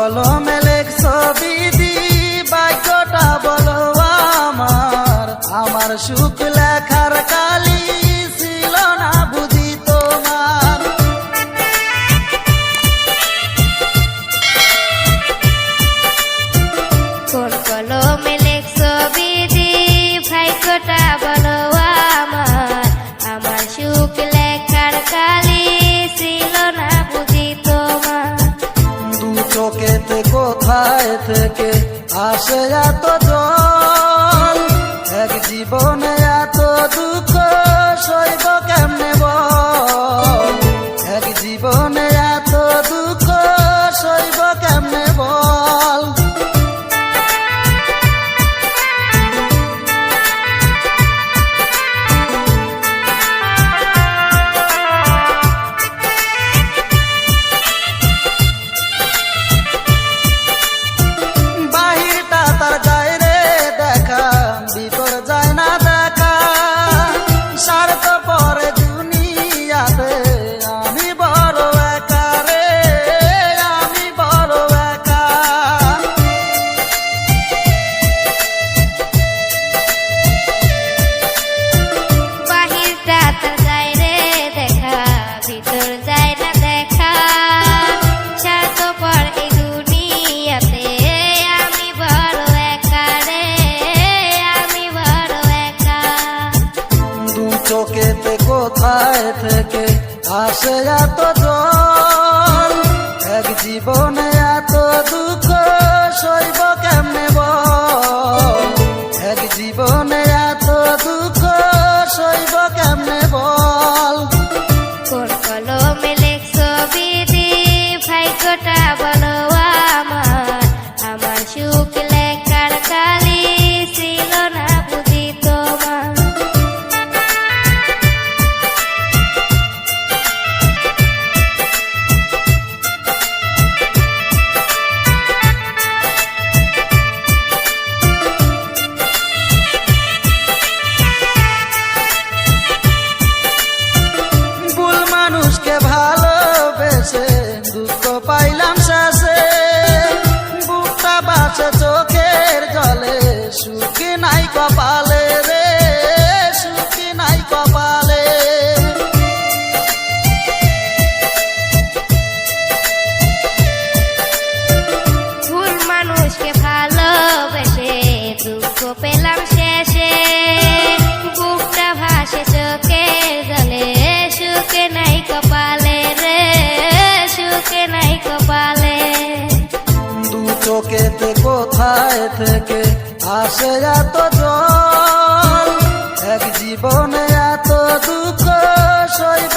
কলমে লেখ ছবি বাক্যটা বলো আমার। আমার সুখ লেখার থেকে আসে এত কোথায় থেকে আসে এত জল। এক জীবনে এত দুঃখ সইব কেমনে বল? এক জীবনে নাই কপালে রে সুখী নাই কপালে। ভুল মানুষকে ভালোবেসে দুঃখ পেলাম শেষে। বুকটা ভাসে চোখে জলে সুখে নাই কপালে রে সুখে নাই কপালে। দু চোখেতে কোথায় থেকে আসে এত জল। এক জীবনে এত দুঃখ সইব